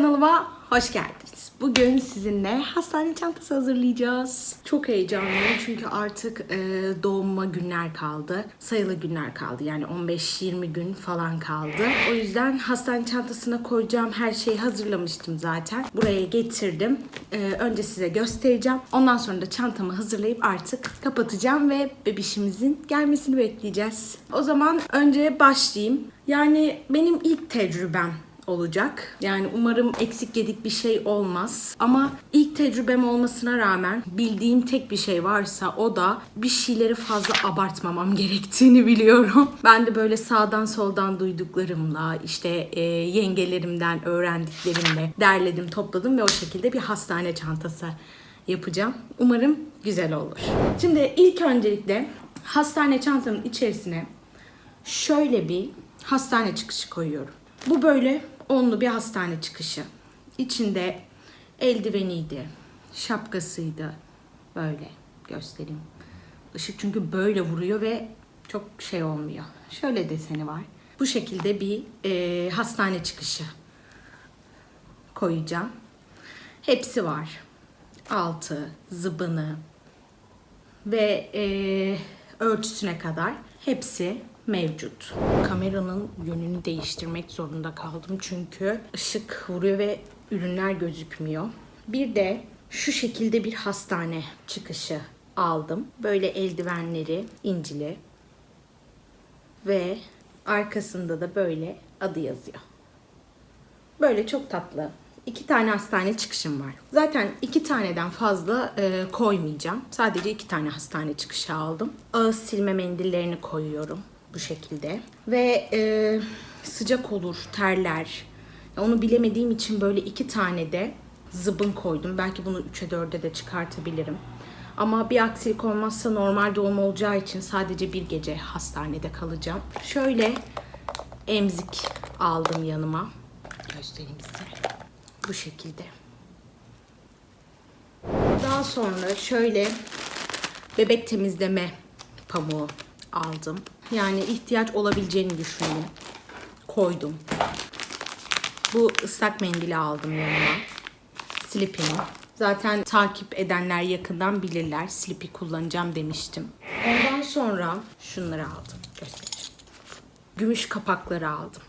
Kanalıma hoş geldiniz. Bugün sizinle hastane çantası hazırlayacağız. Çok heyecanlıyım çünkü artık e, doğuma günler kaldı. Sayılı günler kaldı. Yani 15-20 gün falan kaldı. O yüzden hastane çantasına koyacağım her şeyi hazırlamıştım zaten. Buraya getirdim. E, önce size göstereceğim. Ondan sonra da çantamı hazırlayıp artık kapatacağım ve bebişimizin gelmesini bekleyeceğiz. O zaman önce başlayayım. Yani benim ilk tecrübem olacak. Yani umarım eksik yedik bir şey olmaz. Ama ilk tecrübem olmasına rağmen bildiğim tek bir şey varsa o da bir şeyleri fazla abartmamam gerektiğini biliyorum. Ben de böyle sağdan soldan duyduklarımla işte e, yengelerimden öğrendiklerimle derledim topladım ve o şekilde bir hastane çantası yapacağım. Umarım güzel olur. Şimdi ilk öncelikle hastane çantamın içerisine şöyle bir hastane çıkışı koyuyorum. Bu böyle onlu bir hastane çıkışı. İçinde eldiveniydi, şapkasıydı. Böyle göstereyim. Işık çünkü böyle vuruyor ve çok şey olmuyor. Şöyle deseni var. Bu şekilde bir e, hastane çıkışı koyacağım. Hepsi var. Altı, zıbını ve e, örtüsüne kadar hepsi mevcut. Kameranın yönünü değiştirmek zorunda kaldım çünkü ışık vuruyor ve ürünler gözükmüyor. Bir de şu şekilde bir hastane çıkışı aldım. Böyle eldivenleri incili ve arkasında da böyle adı yazıyor. Böyle çok tatlı. İki tane hastane çıkışım var. Zaten iki taneden fazla e, koymayacağım. Sadece iki tane hastane çıkışı aldım. Ağız silme mendillerini koyuyorum bu şekilde. Ve e, sıcak olur, terler. Onu bilemediğim için böyle iki tane de zıbın koydum. Belki bunu 3'e 4'e de çıkartabilirim. Ama bir aksilik olmazsa normal doğum olacağı için sadece bir gece hastanede kalacağım. Şöyle emzik aldım yanıma. Göstereyim size. Bu şekilde. Daha sonra şöyle bebek temizleme pamuğu aldım. Yani ihtiyaç olabileceğini düşündüm. Koydum. Bu ıslak mendili aldım yanıma. Slip'ini. Zaten takip edenler yakından bilirler. Slip'i kullanacağım demiştim. Ondan sonra şunları aldım. Gümüş kapakları aldım.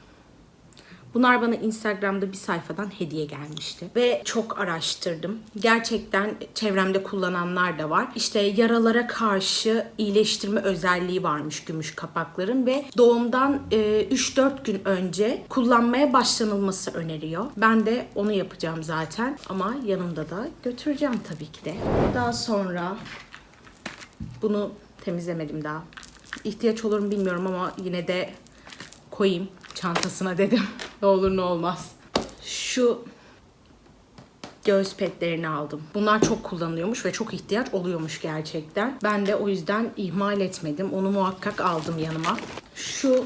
Bunlar bana Instagram'da bir sayfadan hediye gelmişti. Ve çok araştırdım. Gerçekten çevremde kullananlar da var. İşte yaralara karşı iyileştirme özelliği varmış gümüş kapakların ve doğumdan e, 3-4 gün önce kullanmaya başlanılması öneriyor. Ben de onu yapacağım zaten ama yanımda da götüreceğim tabii ki de. Daha sonra bunu temizlemedim daha. İhtiyaç olur mu bilmiyorum ama yine de koyayım çantasına dedim. Ne olur ne olmaz. Şu göğüs petlerini aldım. Bunlar çok kullanılıyormuş ve çok ihtiyaç oluyormuş gerçekten. Ben de o yüzden ihmal etmedim. Onu muhakkak aldım yanıma. Şu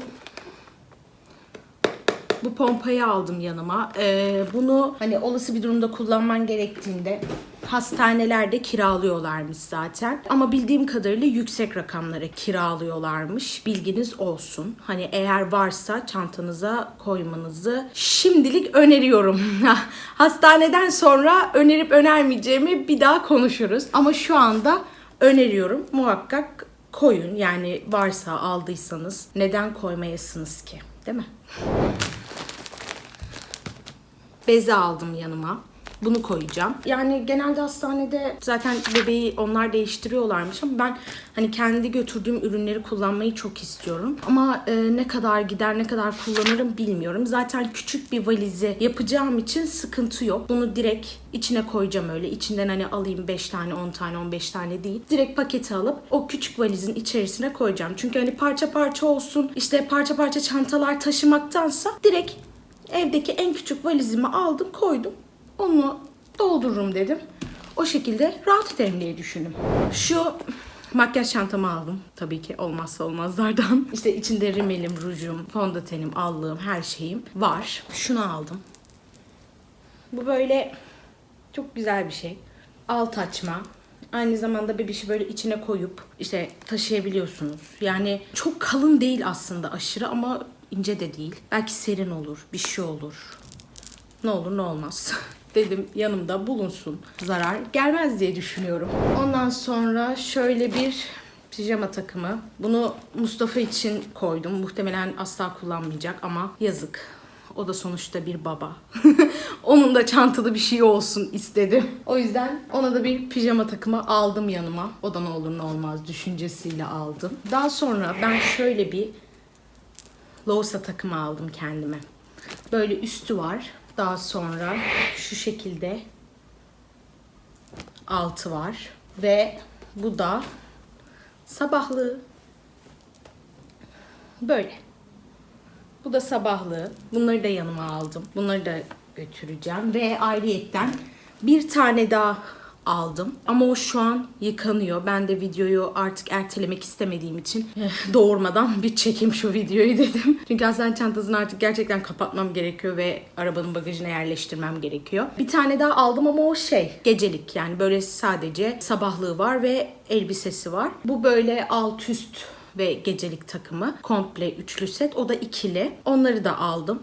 bu pompayı aldım yanıma. Ee, bunu hani olası bir durumda kullanman gerektiğinde hastanelerde kiralıyorlarmış zaten. Ama bildiğim kadarıyla yüksek rakamlara kiralıyorlarmış. Bilginiz olsun. Hani eğer varsa çantanıza koymanızı şimdilik öneriyorum. Hastaneden sonra önerip önermeyeceğimi bir daha konuşuruz. Ama şu anda öneriyorum. Muhakkak koyun. Yani varsa aldıysanız neden koymayasınız ki? Değil mi? Beze aldım yanıma. Bunu koyacağım. Yani genelde hastanede zaten bebeği onlar değiştiriyorlarmış ama ben hani kendi götürdüğüm ürünleri kullanmayı çok istiyorum. Ama e, ne kadar gider, ne kadar kullanırım bilmiyorum. Zaten küçük bir valizi yapacağım için sıkıntı yok. Bunu direkt içine koyacağım öyle. İçinden hani alayım 5 tane, 10 tane, 15 tane değil. Direkt paketi alıp o küçük valizin içerisine koyacağım. Çünkü hani parça parça olsun, işte parça parça çantalar taşımaktansa direkt evdeki en küçük valizimi aldım, koydum. Onu doldururum dedim. O şekilde rahat ederim diye düşündüm. Şu makyaj çantamı aldım. Tabii ki olmazsa olmazlardan. İşte içinde rimelim, rujum, fondötenim, allığım, her şeyim var. Şunu aldım. Bu böyle çok güzel bir şey. Alt açma. Aynı zamanda bebişi böyle içine koyup işte taşıyabiliyorsunuz. Yani çok kalın değil aslında aşırı ama ince de değil. Belki serin olur, bir şey olur. Ne olur ne olmaz. Dedim yanımda bulunsun. Zarar gelmez diye düşünüyorum. Ondan sonra şöyle bir pijama takımı. Bunu Mustafa için koydum. Muhtemelen asla kullanmayacak ama yazık. O da sonuçta bir baba. Onun da çantada bir şey olsun istedim. O yüzden ona da bir pijama takımı aldım yanıma. O da ne olur ne olmaz düşüncesiyle aldım. Daha sonra ben şöyle bir Losa takımı aldım kendime. Böyle üstü var. Daha sonra şu şekilde altı var. Ve bu da sabahlığı. Böyle. Bu da sabahlığı. Bunları da yanıma aldım. Bunları da götüreceğim. Ve ayrıyetten bir tane daha aldım. Ama o şu an yıkanıyor. Ben de videoyu artık ertelemek istemediğim için eh, doğurmadan bir çekeyim şu videoyu dedim. Çünkü hastane çantasını artık gerçekten kapatmam gerekiyor ve arabanın bagajına yerleştirmem gerekiyor. Bir tane daha aldım ama o şey gecelik yani böyle sadece sabahlığı var ve elbisesi var. Bu böyle alt üst ve gecelik takımı. Komple üçlü set. O da ikili. Onları da aldım.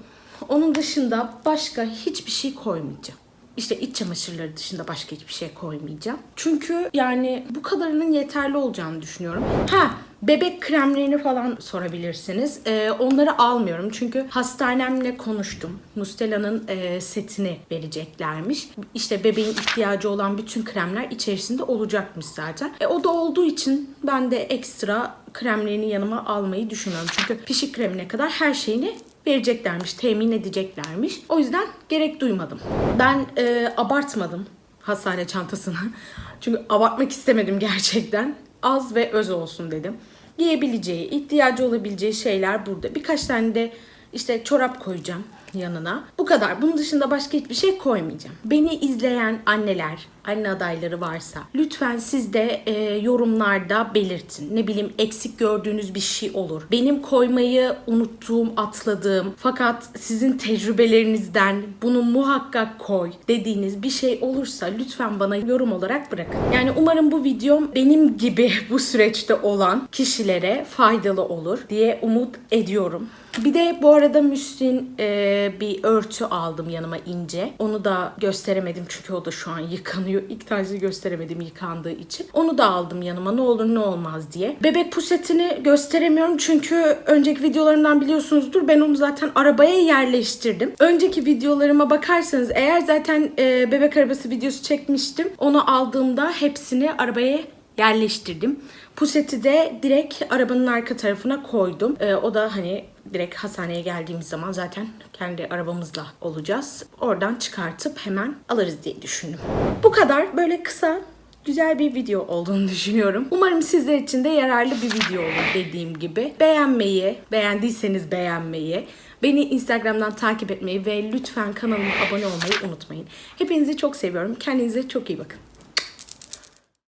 Onun dışında başka hiçbir şey koymayacağım. İşte iç çamaşırları dışında başka hiçbir şey koymayacağım. Çünkü yani bu kadarının yeterli olacağını düşünüyorum. Ha Bebek kremlerini falan sorabilirsiniz. Ee, onları almıyorum çünkü hastanemle konuştum. Mustela'nın e, setini vereceklermiş. İşte bebeğin ihtiyacı olan bütün kremler içerisinde olacakmış zaten. E, o da olduğu için ben de ekstra kremlerini yanıma almayı düşünüyorum. Çünkü pişik kremine kadar her şeyini vereceklermiş, temin edeceklermiş. O yüzden gerek duymadım. Ben e, abartmadım hastane çantasını. Çünkü abartmak istemedim gerçekten. Az ve öz olsun dedim. Giyebileceği, ihtiyacı olabileceği şeyler burada. Birkaç tane de işte çorap koyacağım yanına. Bu kadar. Bunun dışında başka hiçbir şey koymayacağım. Beni izleyen anneler, anne adayları varsa lütfen siz de e, yorumlarda belirtin. Ne bileyim eksik gördüğünüz bir şey olur. Benim koymayı unuttuğum, atladığım fakat sizin tecrübelerinizden bunu muhakkak koy dediğiniz bir şey olursa lütfen bana yorum olarak bırakın. Yani umarım bu videom benim gibi bu süreçte olan kişilere faydalı olur diye umut ediyorum. Bir de bu arada Müslin e, bir örtü aldım yanıma ince. Onu da gösteremedim çünkü o da şu an yıkanıyor. İlk tanesi gösteremedim yıkandığı için. Onu da aldım yanıma ne olur ne olmaz diye. Bebek pusetini gösteremiyorum çünkü önceki videolarımdan biliyorsunuzdur. Ben onu zaten arabaya yerleştirdim. Önceki videolarıma bakarsanız eğer zaten e, bebek arabası videosu çekmiştim. Onu aldığımda hepsini arabaya yerleştirdim. Puseti de direkt arabanın arka tarafına koydum. Ee, o da hani direkt hastaneye geldiğimiz zaman zaten kendi arabamızla olacağız. Oradan çıkartıp hemen alırız diye düşündüm. Bu kadar böyle kısa güzel bir video olduğunu düşünüyorum. Umarım sizler için de yararlı bir video olur dediğim gibi. Beğenmeyi, beğendiyseniz beğenmeyi, beni Instagram'dan takip etmeyi ve lütfen kanalıma abone olmayı unutmayın. Hepinizi çok seviyorum. Kendinize çok iyi bakın.